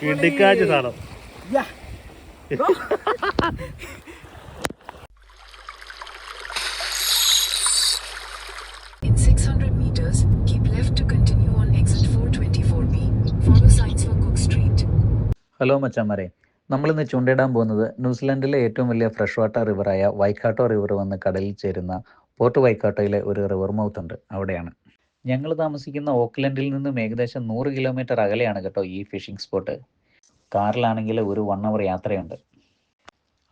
കിടുക്കാച്ച സാധനം. In 600 meters, keep left to continue on exit 424B. Follow signs for Cook Street. Hello മച്ചാമാരെ നമ്മളിന്ന് ചൂണ്ടയിടാൻ പോകുന്നത് ന്യൂസിലാൻഡിലെ ഏറ്റവും വലിയ ഫ്രഷ് വാട്ടർ റിവറായ വൈക്കാട്ടോ റിവർ വന്ന് കടലിൽ ചേരുന്ന പോർട്ട് വൈക്കാട്ടോയിലെ ഒരു റിവർ മൗത്ത് ഉണ്ട്. അവിടെയാണ്. ഞങ്ങൾ താമസിക്കുന്ന ഓക്ലൻഡിൽ നിന്നും ഏകദേശം നൂറ് കിലോമീറ്റർ അകലെയാണ് കേട്ടോ ഈ ഫിഷിംഗ് സ്പോട്ട്. കാറിലാണെങ്കിൽ ഒരു വൺ അവർ യാത്രയുണ്ട്.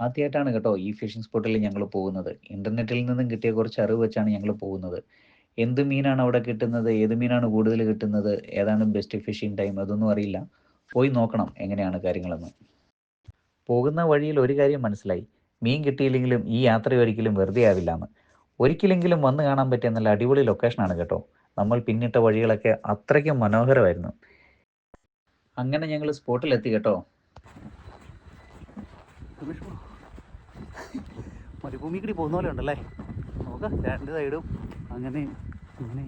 ആദ്യമായിട്ടാണ് കേട്ടോ ഈ ഫിഷിംഗ് സ്പോട്ടിൽ ഞങ്ങൾ പോകുന്നത്. ഇന്റർനെറ്റിൽ നിന്നും കിട്ടിയ കുറച്ച് അറിവ് വെച്ചാണ് ഞങ്ങൾ പോകുന്നത്. എന്ത് മീനാണ് അവിടെ കിട്ടുന്നത്? ഏത് മീനാണ് കൂടുതൽ കിട്ടുന്നത്? ഏതാണ് ബെസ്റ്റ് ഫിഷിംഗ് ടൈം അതൊന്നും അറിയില്ല. പോയി നോക്കണം എങ്ങനെയാണ് കാര്യങ്ങളെന്ന്. പോകുന്ന വഴിയിൽ ഒരു കാര്യം മനസ്സിലായി. മീൻ കിട്ടിയില്ലെങ്കിലും ഈ യാത്ര ഒരിക്കലും വെറുതെ ആവില്ല എന്ന് ഒരിക്കലെങ്കിലും വന്ന് കാണാൻ പറ്റിയ നല്ല അടിപൊളി ലൊക്കേഷനാണ് കേട്ടോ. നമ്മൾ പിന്നിട്ട വഴികളൊക്കെ അത്രയ്ക്കും മനോഹരമായിരുന്നു. അങ്ങനെ ഞങ്ങൾ സ്പോട്ടിലെത്തി കേട്ടോ. മരുഭൂമി കൂടി പോകുന്ന പോലെ ഉണ്ടല്ലേ? രണ്ട് സൈഡും അങ്ങനെ അങ്ങനെ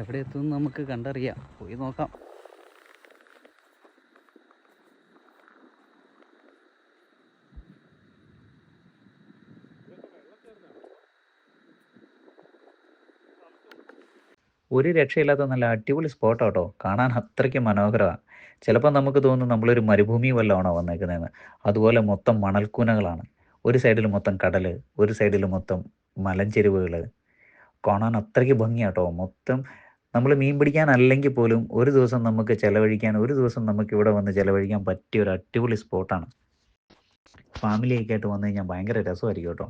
എവിടെ എത്തും നമുക്ക് കണ്ടറിയാം. പോയി നോക്കാം. ഒരു രക്ഷയില്ലാത്ത നല്ല അടിപൊളി സ്പോട്ട് കേട്ടോ കാണാൻ അത്രയ്ക്ക് മനോഹരമാണ് ചിലപ്പോൾ നമുക്ക് തോന്നും നമ്മളൊരു മരുഭൂമി വല്ലതാണോ വന്നേക്കുന്നതെന്ന് അതുപോലെ മൊത്തം മണൽക്കൂനകളാണ്. ഒരു സൈഡിൽ മൊത്തം കടൽ ഒരു സൈഡിൽ മൊത്തം മലഞ്ചെരുവുകൾ കാണാൻ അത്രയ്ക്ക് ഭംഗിയാട്ടോ. മൊത്തം നമ്മൾ മീൻ പിടിക്കാൻ അല്ലെങ്കിൽ പോലും ഒരു ദിവസം നമുക്ക് ചിലവഴിക്കാൻ ഒരു ദിവസം നമുക്ക് ഇവിടെ വന്ന് ചിലവഴിക്കാൻ പറ്റിയ ഒരു അടിപൊളി സ്പോട്ടാണ് ഫാമിലിയൊക്കെ ആയിട്ട് വന്നു കഴിഞ്ഞാൽ ഭയങ്കര രസമായിരിക്കും കേട്ടോ.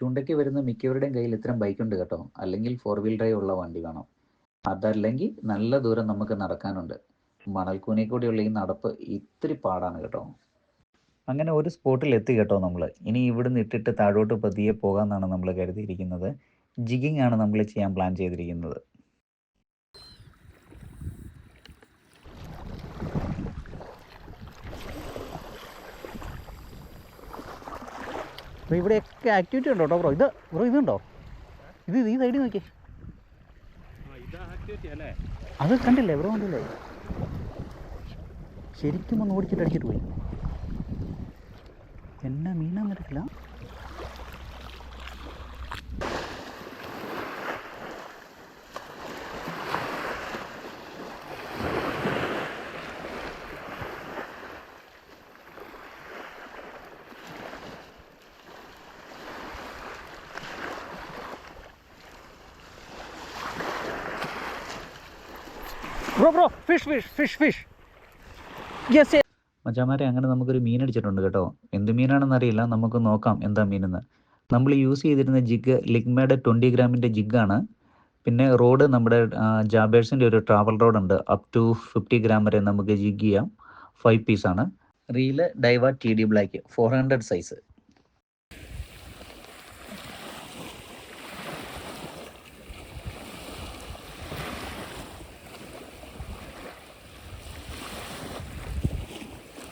ചൂണ്ടയ്ക്ക് വരുന്ന മിക്കവരുടെയും കയ്യിൽ ഇത്തരം ബൈക്കുണ്ട് കേട്ടോ. അല്ലെങ്കിൽ ഫോർ വീൽ ഡ്രൈവ് ഉള്ള വണ്ടി വേണം. അതല്ലെങ്കിൽ നല്ല ദൂരം നമുക്ക് നടക്കാനുണ്ട്. മണൽക്കൂനെ കൂടിയുള്ള ഈ നടപ്പ് ഇത്തിരി പാടാണ് കേട്ടോ. അങ്ങനെ ഒരു സ്പോട്ടിൽ എത്തി കേട്ടോ നമ്മൾ ഇനി ഇവിടുന്ന് ഇട്ടിട്ട് താഴോട്ട് പതിയെ പോകാമെന്നാണ് നമ്മൾ കരുതിയിരിക്കുന്നത്. ജിഗിങ് ആണ് നമ്മൾ ചെയ്യാൻ പ്ലാൻ ചെയ്തിരിക്കുന്നത്. അപ്പോൾ ഇവിടെയൊക്കെ ആക്ടിവിറ്റി ഉണ്ടോ കേട്ടോ ബ്രോ ഇത് ബ്രോ ഇതുണ്ടോ? ഇത് ഈ സൈഡിൽ നോക്കിയേ. അത് കണ്ടില്ലേ? ബ്രോ കണ്ടില്ലേ? ശരിക്കും ഒന്ന് ഓടിച്ചിട്ട് അടിച്ചിട്ട് പോയി. എന്നാ മീനാന്ന് അറിയില്ല bro bro fish fish fish fish yes മച്ചാമാരെ അങ്ങനെ നമുക്കൊരു മീൻ അടിച്ചിട്ടുണ്ട് കേട്ടോ. എന്ത് മീനാണെന്ന് അറിയില്ല. നമുക്ക് നോക്കാം എന്താ മീനെന്ന്. നമ്മൾ യൂസ് ചെയ്തിരുന്ന ജിഗ് ലിഗ്മയുടെ ട്വന്റി ഗ്രാമിന്റെ ജിഗാണ്. പിന്നെ റോഡ് നമ്മുടെ ജാബേഴ്സിന്റെ ഒരു ട്രാവൽ റോഡ് ഉണ്ട്. അപ് ടു ഫിഫ്റ്റി ഗ്രാം വരെ നമുക്ക് ജിഗ് ചെയ്യാം. ഫൈവ് പീസാണ്. Reel Daiwa T D black. Four hundred size.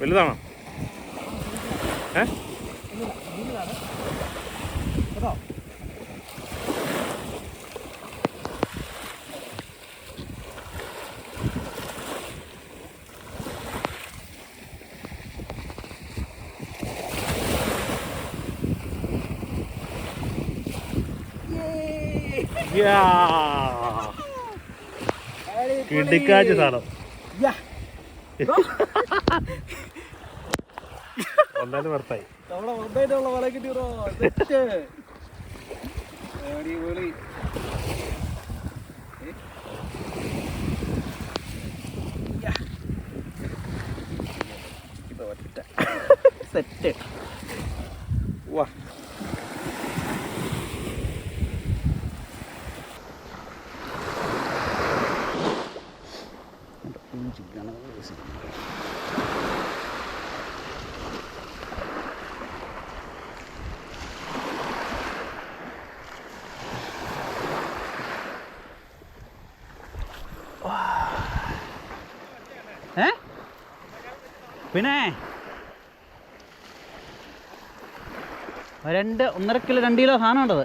വലുതാണോ? ഏ? കിടുക്കാച്ച സാധനം. ഒന്നാലും വർത്തായി. നമ്മളെ വന്നായിട്ടുള്ള വല കിട്ടി ബ്രോ. സെറ്റ് അടിപൊളി. സെറ്റ് വാ പിന്നെ? രണ്ട് ഒന്നര കിലോ രണ്ട് കിലോ സാധനം ഉണ്ടത്.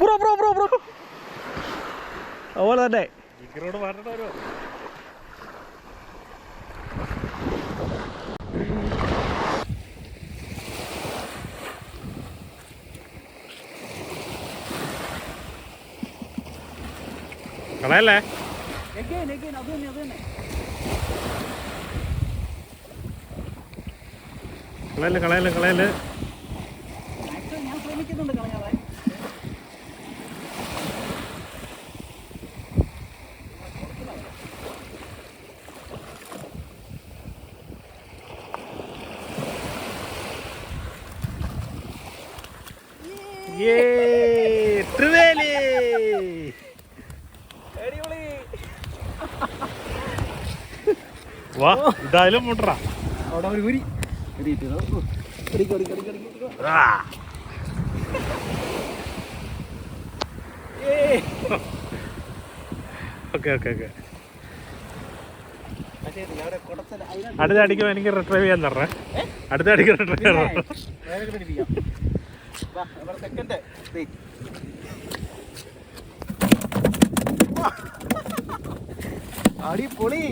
Bro bro bro bro. വരുമോ കളയല്ലേ കളയല്ലേ കളയല്ലേ? ഞാൻ ശ്രമിക്കുന്നുണ്ട് കളയാതെ ഏ ട്രിവേലി വാ ഇതായാലും മുട്ടറാ. അവിടെ ഒരു കുരി. അടിക്കും അടിക്കും അടിക്കും അടിക്കും ഓക്കെ ഓക്കെ ഓക്കെ. അടുത്ത അടിക്കുമ്പോൾ എനിക്ക് റിട്രൈവ് ചെയ്യാൻ തരണേ. അടുത്ത അടിക്ക് റിട്രൈവ് ചെയ്യണം വേറെ പിടിപ്പിക്കാം വാ അവിടെ സെക്കൻഡ് അടിപൊളി.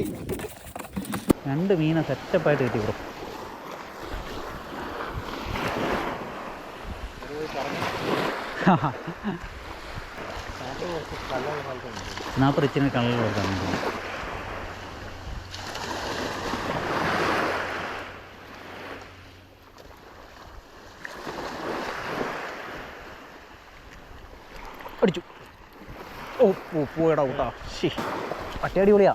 രണ്ട് മീനെ സെറ്റപ്പായിട്ട് കിട്ടി ബ്രോ സ്നാപ്പർ ഇച്ചിരി കളർ കൊടുക്കാൻ പോയടാ കൂട്ടാ. ശി. പട്ടി അടിപൊളിയാ.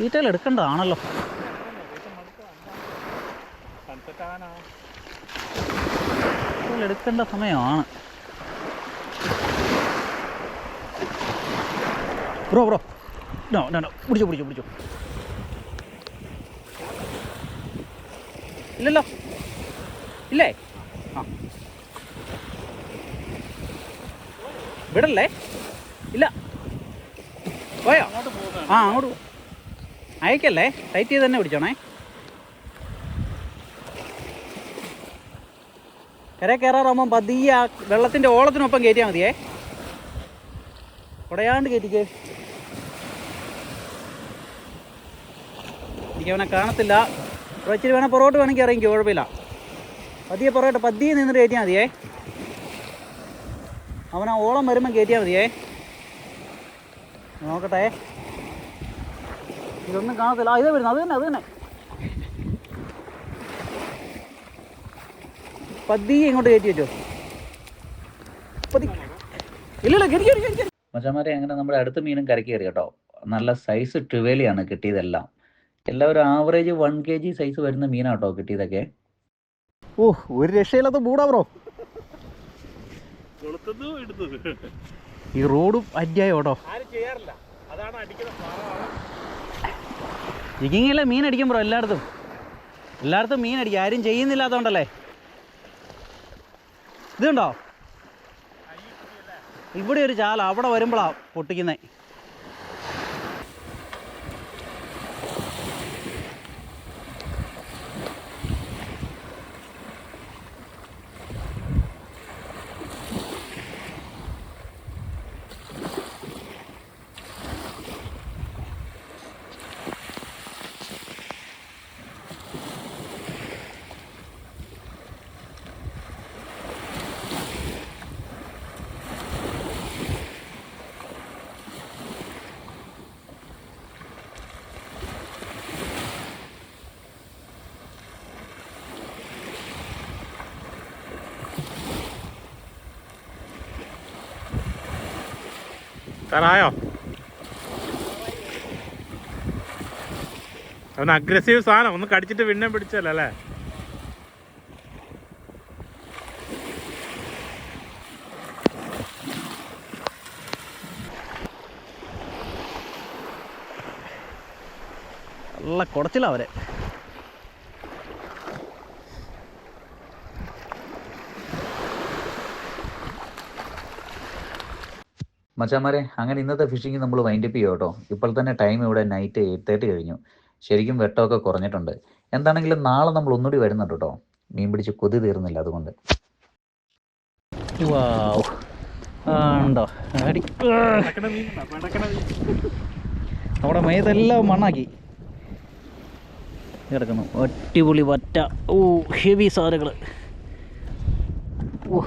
തീറ്റയിൽ എടുക്കേണ്ടതാണല്ലോ. എടുക്കേണ്ട സമയമാണ്. Bro bro no no no പിടിച്ചോ പിടിച്ചോ പിടിച്ചോ. ഇല്ലല്ലോ. ഇല്ലേ? ആ. അല്ലേ ഇല്ല. പോയോ? ആ അങ്ങോട്ട്. അയക്കല്ലേ? ടൈറ്റ് ചെയ്ത് തന്നെ പിടിച്ചോണേ. കര കയറാറാകുമ്പോൾ പതിയെ ആ വെള്ളത്തിന്റെ ഓളത്തിനൊപ്പം കയറ്റിയാൽ മതിയേ. കുടയാണ്ട് കയറ്റിക്കേ എനിക്ക് അവനെ കാണത്തില്ല. ഇവിടെ ഇച്ചിരി വേണേൽ പുറകോട്ട് വേണമെങ്കിൽ ഇറങ്ങിക്കോ കുഴപ്പമില്ല. പതിയെ പറയട്ടെ പതിയെ നിന്നിട്ട് കയറ്റിയാൽ മതിയേ. അവൻ ആ ഓളം വരുമ്പം കയറ്റിയാൽ മതിയേ. നോക്കട്ടെ. ഇതൊന്നും കാണത്തില്ല. ഇതേ വരുന്നു. അത് തന്നെ അത് തന്നെ. പതിയെ ഇങ്ങോട്ട് കയറ്റി വെച്ചോ. ഇല്ലല്ലോ. മച്ചന്മാരെ അങ്ങനെ നമ്മുടെ അടുത്ത മീനും കരക്കി കയറി കേട്ടോ. നല്ല സൈസ് ട്രിവേലിയാണ് കിട്ടിയതെല്ലാം. എല്ലാവരും average one K G size വരുന്ന മീനാട്ടോ കിട്ടിയതൊക്കെ. ഓ ഒരു രക്ഷയില്ലാത്ത ബൂടാ ബ്രോ ഈ റോഡും അധ്യായം കേട്ടോ ആരും ചെയ്യാറില്ല. അതാണ് അടിക്കുന്ന പാവമാണ് ജിഗിങ്ങിലെ മീൻ അടിക്കും ബ്രോ എല്ലായിടത്തും. എല്ലായിടത്തും മീൻ അടിക്കും. ആരും ചെയ്യുന്നില്ലാത്തതുകൊണ്ടല്ലേ ഇതുണ്ടോ? ഇവിടെ ഒരു ചാല അവിടെ വരുമ്പോഴാ പൊട്ടിക്കുന്നേ. തറായോ? അവൻ അഗ്രസീവ് സാധനം. ഒന്ന് കടിച്ചിട്ട് പിന്നെ പിടിച്ചല്ലോ അല്ലേ? നല്ല കുടച്ചില്ല അവരെ. മച്ചാമാരെ അങ്ങനെ ഇന്നത്തെ ഫിഷിംഗ് നമ്മൾ വൈൻഡപ്പ് ചെയ്യും കേട്ടോ. ഇപ്പോൾ തന്നെ ടൈം ഇവിടെ നൈറ്റ് എയ്റ്റ് തേർട്ടി കഴിഞ്ഞു. ശരിക്കും വെട്ടമൊക്കെ കുറഞ്ഞിട്ടുണ്ട്. എന്താണെങ്കിലും നാളെ നമ്മൾ ഒന്നുകൂടി വരുന്നുണ്ട് കേട്ടോ. മീൻ പിടിച്ച് കൊതി തീർന്നില്ല അതുകൊണ്ട്. ഉണ്ടോ. നമ്മുടെ മേതെല്ലാം മണ്ണാക്കി. കിടക്കുന്നു. അടിപൊളി വറ്റ. ഓ ഹെവി സാധനങ്ങൾ ഓ.